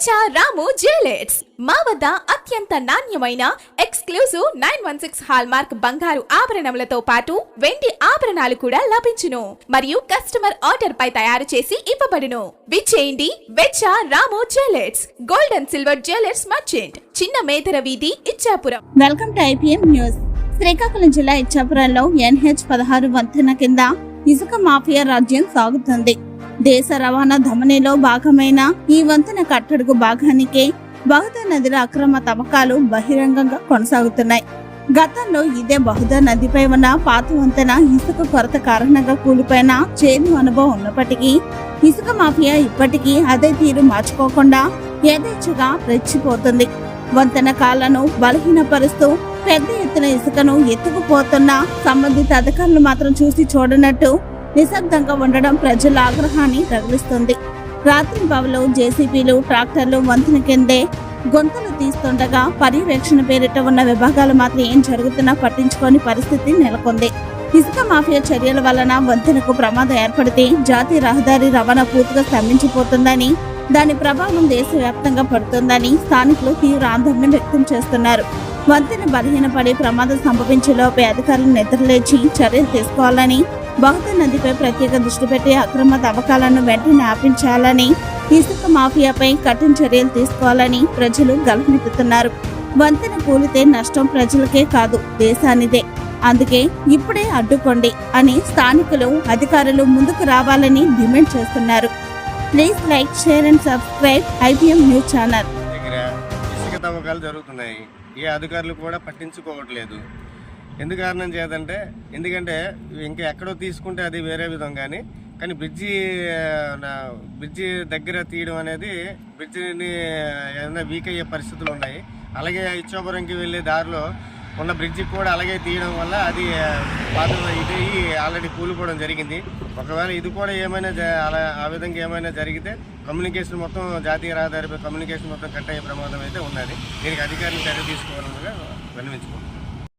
వెచ్చ Ramu jewellers. మా వద్ద అత్యంత నాణ్యమైన exclusive nine one six hallmark బంగారు ఆభరణములతో పాటు వెండి ఆభరణాలు కూడా లభించును. మరియు కస్టమర్ ఆర్డర్ పై తయారు చేసి ఇవ్వబడును. విచ్చేయండి Vechha Ramu jewellers. Gold and silver jewellers merchant. చిన్న మేదర వీధి Ichchapuram. Welcome to IPM news. Srikakulam జిల్లా ఇచ్చాపురంలో ఎన్హెచ్ పదహారు వంతెన కింద ఇసుక మాఫియా రాజ్యం సాగుతుంది. దేశ రవాణా ధమనిలో భాగమైన ఈ వంతెన కట్టడుకు భాగానికే బహుదా నదిలో అక్రమ తవ్వకాలు బహిరంగంగా కొనసాగుతున్నాయి. గతంలో ఇదే బహుదా నదిపై ఉన్న పాత వంతెన ఇసుక కొరత కారణంగా కూలిపోయిన చేదు అనుభవం ఉన్నప్పటికీ ఇసుక మాఫియా ఇప్పటికీ అదే తీరు మార్చుకోకుండా యథేచ్ఛగా రెచ్చిపోతుంది. వంతెన కాళ్ళను బలహీనపరుస్తూ పెద్ద ఎత్తున ఇసుకను ఎత్తుకుపోతున్న సంబంధిత అధికారులు మాత్రం చూసి చూడనట్టు నిశ్శబ్దంగా ఉండడం ప్రజల ఆగ్రహాన్ని రగిలిస్తుంది రాత్రి బావులో జేసీబీలు ట్రాక్టర్లు వంతెన కిందే గొంతులు తీస్తుండగా పర్యవేక్షణ పేరిట ఉన్న విభాగాలు మాత్రం ఏం జరుగుతున్నా పట్టించుకోని పరిస్థితి నెలకొంది. ఇసుక మాఫియా చర్యల వలన వంతెనకు ప్రమాదం ఏర్పడితే జాతీయ రహదారి రవాణా పూర్తిగా స్తంభించిపోతుందని దాని ప్రభావం దేశవ్యాప్తంగా పడుతుందని స్థానికులు తీవ్ర ఆందోళన వ్యక్తం చేస్తున్నారు. వంతెన బలహీనపడి ప్రమాదం సంభవించేలోపే అధికారులు నిద్రలేచి చర్యలు తీసుకోవాలని బహుదా నదిపై ప్రత్యేక దృష్టి పెట్టి అక్రమ తవ్వకాలను వెంటనే ఆపించాలని ఇసుక మాఫియాపై కఠిన చర్యలు తీసుకోవాలని ప్రజలు గలమెత్తుతున్నారు. వంతెన కూలితే నష్టం ప్రజలకే కాదు దేశానిదే. అందుకే ఇప్పుడే అడ్డుకోండి అని స్థానికులు అధికారులు ముందుకు రావాలని డిమాండ్ చేస్తున్నారు. Please like share and subscribe IPM news channel. దగ్గర ఇసుక తవ్వకాలు జరుగుతున్నాయి. ఏ అధికారులు కూడా పట్టించుకోవట్లేదు. ఎందుకు కారణం చేదంటే ఎందుకంటే ఇంకా ఎక్కడో తీసుకుంటే అది వేరే విధం కానీ కానీ బ్రిడ్జి నా- బ్రిడ్జి దగ్గర తీయడం అనేది బ్రిడ్జిని ఏదైనా వీక్ అయ్యే పరిస్థితులు ఉన్నాయి. అలాగే ఇచ్చోపురంకి వెళ్ళే దారిలో ఉన్న బ్రిడ్జి కూడా అలాగే తీయడం వల్ల అది ఆ, పాత ఇది ఆల్రెడీ కూలిపోవడం జరిగింది. ఒకవేళ ఇది కూడా ఏమైనా అలా ఆ విధంగా ఏమైనా జరిగితే కమ్యూనికేషన్ మొత్తం జాతీయ రహదారిపై కమ్యూనికేషన్ మొత్తం కట్ అయ్యే ప్రమాదం అయితే ఉన్నది. దీనికి అధికారులు చర్య తీసుకోవాలని విన్నవించుకుంటున్నాను